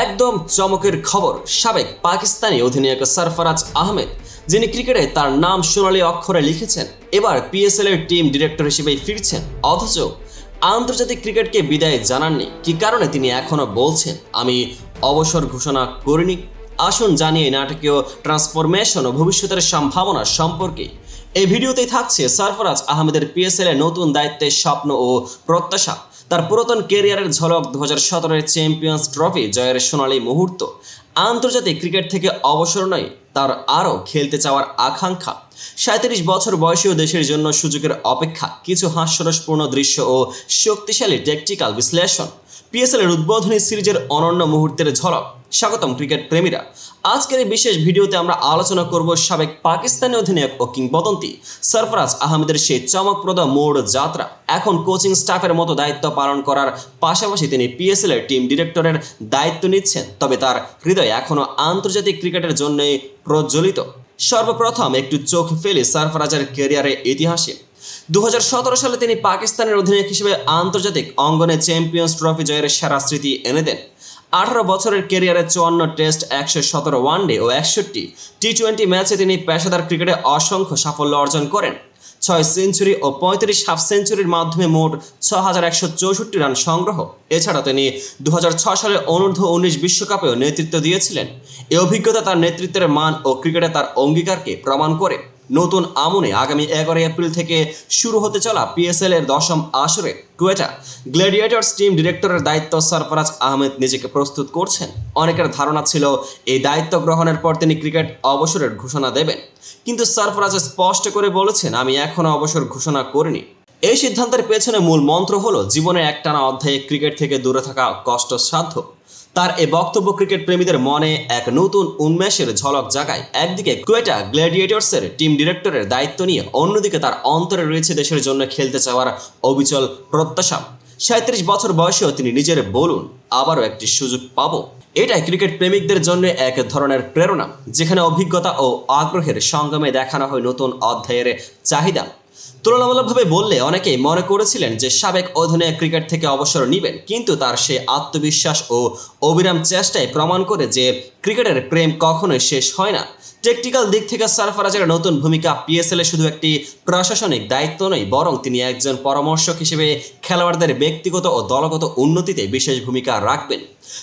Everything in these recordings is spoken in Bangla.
একদম চমকের খবর, সাবেক পাকিস্তানি অধিনায়ক সরফরাজ আহমেদ, যিনি ক্রিকেটে তার নাম সোনালী অক্ষরে লিখেছেন, এবার পিএসএল এর টিম ডিরেক্টর হিসেবে ফিরছেন। অথচ আন্তর্জাতিক ক্রিকেটকে বিদায় জানাননি, কি কারণে তিনি এখনও বলছেন, আমি অবসর ঘোষণা করিনি। আসুন জানিয়ে নাটকীয় ট্রান্সফরমেশন ও ভবিষ্যতের সম্ভাবনা সম্পর্কে। এই ভিডিওতেই থাকছে সরফরাজ আহমেদের পিএসএল এর নতুন দায়িত্বের স্বপ্ন ও প্রত্যাশা। তার পুরাতন কেরিয়ারের ঝলক দু হাজার সতেরোর চ্যাম্পিয়ন্স ট্রফি জয়ের সোনালী মুহূর্ত। আন্তর্জাতিক ক্রিকেট থেকে অবসর নয় তার আরও খেলতে চাওয়ার আকাঙ্ক্ষা। সাঁত্রিশ বছর বয়সীয় দেশের জন্য সুযোগের অপেক্ষা, কিছু হাস্যরসপূর্ণ দৃশ্য ও শক্তিশালী টেকটিক্যাল বিশ্লেষণ। পিএসএলের উদ্বোধনী সিরিজের অনন্য মুহূর্তের ঝলক স্বাগতম ক্রিকেট প্রেমীরা। আজকের এই বিশেষ ভিডিওতে আমরা আলোচনা করব সাবেক পাকিস্তানি অধিনায়ক ও কিংবদন্তি সরফরাজ আহমেদের সেই চমকপ্রদ মোড় যাত্রা। এখন কোচিং স্টাফের মতো দায়িত্ব পালন করার পাশাপাশি তিনি পিএসএল এর টিম ডিরেক্টরের দায়িত্ব নিচ্ছেন, তবে তার হৃদয় এখনও আন্তর্জাতিক ক্রিকেটের জন্যই প্রজ্বলিত। সর্বপ্রথম একটু চোখ ফেলে সরফরাজের ক্যারিয়ারের ইতিহাসে। দু হাজার সতেরো সালে তিনি পাকিস্তানের অধিনায়ক হিসেবে আন্তর্জাতিক অঙ্গনে চ্যাম্পিয়ন্স ট্রফি জয়ের সেরা স্মৃতি এনে দেন। আঠারো বছরের কেরিয়ারে চুয়ান্ন টেস্ট, একশো সতেরো ওয়ানডে ও একষট্টি টি টোয়েন্টি ম্যাচে তিনি পেশাদার ক্রিকেটে অসংখ্য সাফল্য অর্জন করেন। ছয় সেঞ্চুরি ও পঁয়ত্রিশ হাফ সেঞ্চুরির মাধ্যমে মোট ছ হাজার একশো চৌষট্টি রান সংগ্রহ। এছাড়া তিনি দু সালে অনূর্ধ্ব উনিশ বিশ্বকাপেও নেতৃত্ব দিয়েছিলেন। এই অভিজ্ঞতা তার নেতৃত্বের মান ও ক্রিকেটে তার অঙ্গীকারকে প্রমাণ করে। নতুন আমনে আগামী এগারোই এপ্রিল থেকে শুরু হতে চলা পিএসএল এর দশম আসরে কুয়েটা গ্ল্যাডিয়েটর্স টিম ডিরেক্টরের দায়িত্ব সরফরাজ আহমেদ নিজেকে প্রস্তুত করছেন। অনেকের ধারণা ছিল এই দায়িত্ব গ্রহণের পর তিনি ক্রিকেট অবসরের ঘোষণা দেবেন। কিন্তু সরফরাজ স্পষ্ট করে বলেছেন, আমি এখনও অবসর ঘোষণা করিনি। এই সিদ্ধান্তের পেছনে মূল মন্ত্র হলো জীবনের একটানা অধ্যায়ে ক্রিকেট থেকে দূরে থাকা কষ্টসাধ্য। তার এ বক্তব্য ক্রিকেট প্রেমীদের মনে এক নতুন উন্মেষের ঝলক জাগায়। একদিকে কুয়েটা গ্ল্যাডিয়েটর্সের টিম ডিরেক্টরের দায়িত্ব নিয়ে, অন্যদিকে তার অন্তরে রয়েছে দেশের জন্য খেলতে চাওয়ার অবিচল প্রত্যাশা। সাঁত্রিশ বছর বয়সেও তিনি নিজের বলুন, আবারও একটি সুযোগ পাবো। এটাই ক্রিকেট প্রেমিকদের জন্য এক ধরনের প্রেরণা, যেখানে অভিজ্ঞতা ও আগ্রহের সঙ্গমে দেখানো হয় নতুন অধ্যায়ের চাহিদা। তুলনামূলকভাবে বললে অনেকেই মনে করেছিলেন যে সাবেক অধিনায়ক ক্রিকেট থেকে অবসর নেবেন, কিন্তু তার সে আত্মবিশ্বাস ও অবিরাম চেষ্টায় প্রমাণ করে যে ক্রিকেটের প্রেম কখনোই শেষ হয় না। টেকটিক্যাল দিক থেকে সারফারাজের নতুন ভূমিকা পিএসএল শুধু একটি প্রশাসনিক দায়িত্ব নয়, বরং তিনি একজন পরামর্শক হিসেবে খেলোয়াড়দের ব্যক্তিগত ও দলগত উন্নতিতে বিশেষ ভূমিকা রাখবেন।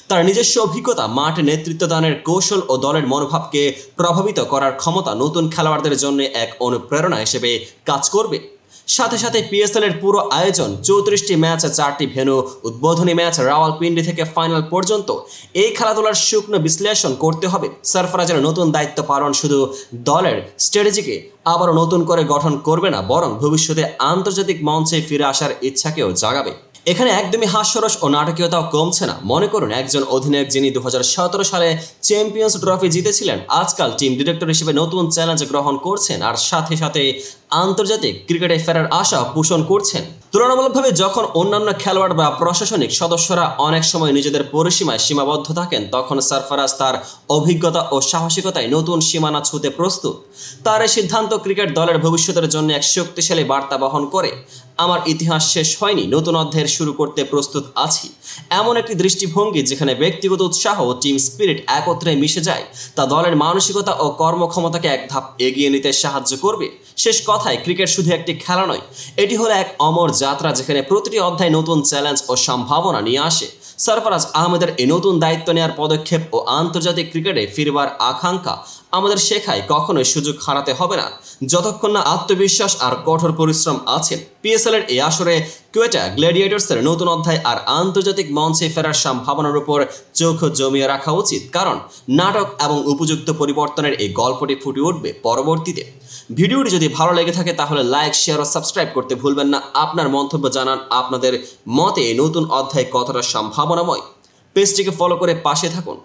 তার নিজস্ব অভিজ্ঞতা, মাঠ নেতৃত্ব দানের কৌশল ও দলের মনোভাবকে প্রভাবিত করার ক্ষমতা নতুন খেলোয়াড়দের জন্য এক অনুপ্রেরণা হিসেবে কাজ করবে। সাথে সাথে পিএসএল এর পুরো আয়োজন চৌত্রিশটি ম্যাচ, চারটি ভেনু উদ্বোধনী ম্যাচ, রাওয়ালপিন্ডি থেকে ফাইনাল পর্যন্ত এই খেলাধুলার শুকনো বিশ্লেষণ করতে হবে। সরফরাজের নতুন দায়িত্ব পালন শুধু দলের স্ট্র্যাটেজিকে আবারও নতুন করে গঠন করবে না, বরং ভবিষ্যতে আন্তর্জাতিক মঞ্চে ফিরে আসার ইচ্ছাকেও জাগাবে। এখানে একদমই হাস্যরস ও নাটকীয়তাও কমছে না। মনে করুন, একজন অধিনায়ক যিনি দু হাজার সতেরো সালে চ্যাম্পিয়ন্স ট্রফি জিতেছিলেন, আজকাল টিম ডিরেক্টর হিসেবে নতুন চ্যালেঞ্জ গ্রহণ করছেন আর সাথে সাথে আন্তর্জাতিক ক্রিকেটে ফেরার আশা পোষণ করছেন। তুলনামূলকভাবে যখন অন্যান্য খেলোয়াড় বা প্রশাসনিক সদস্যরা অনেক সময় নিজেদের পরিসীমায় সীমাবদ্ধ থাকেন, তখন সারফারাজ তার অভিজ্ঞতা ও সাহসিকতায় নতুন সীমানা ছুঁতে প্রস্তুত। তার এই সিদ্ধান্ত ক্রিকেট দলের ভবিষ্যতের জন্য এক শক্তিশালী বার্তা বহন করে। আমার ইতিহাস শেষ হয়নি, নতুন অধ্যায়ের শুরু করতে প্রস্তুত আছি। এমন একটি দৃষ্টিভঙ্গি যেখানে ব্যক্তিগত উৎসাহ ও টিম স্পিরিট একত্রে মিশে যায়, তা দলের মানসিকতা ও কর্মক্ষমতাকে এক ধাপ এগিয়ে নিতে সাহায্য করবে। শেষ কথায়, ক্রিকেট শুধু একটি খেলা নয়, এটি হলো এক অমর যাত্রা যেখানে প্রতিটি অধ্যায় নতুন চ্যালেঞ্জ ও সম্ভাবনা নিয়ে আসে। সরফরাজ আহমেদের এই নতুন দায়িত্ব নেওয়ার পদক্ষেপ ও আন্তর্জাতিক ক্রিকেটে ফিরবার আকাঙ্ক্ষা আমাদের শেখায় কখনোই সুযোগ হারাতে হবে না। যতক্ষণ না আত্মবিশ্বাস আর কঠোর পরিশ্রম আছে পিএসএল এর এই আসরে কুয়েটা গ্ল্যাডিয়েটর্সের নতুন অধ্যায় আর আন্তর্জাতিক মঞ্চে ফেরার সম্ভাবনার উপর চোখ জমিয়ে রাখা উচিত। কারণ নাটক এবং উপযুক্ত পরিবর্তনের এই গল্পটি ফুটে উঠবে পরবর্তীতে। ভিডিওটি যদি ভালো লেগে থাকে তাহলে লাইক, শেয়ার ও সাবস্ক্রাইব করতে ভুলবেন না। আপনার মন্তব্য জানান আপনাদের মতে নতুন অধ্যায় কতটা সম্ভাবনাময়। পেজটিকে ফলো করে পাশে থাকুন।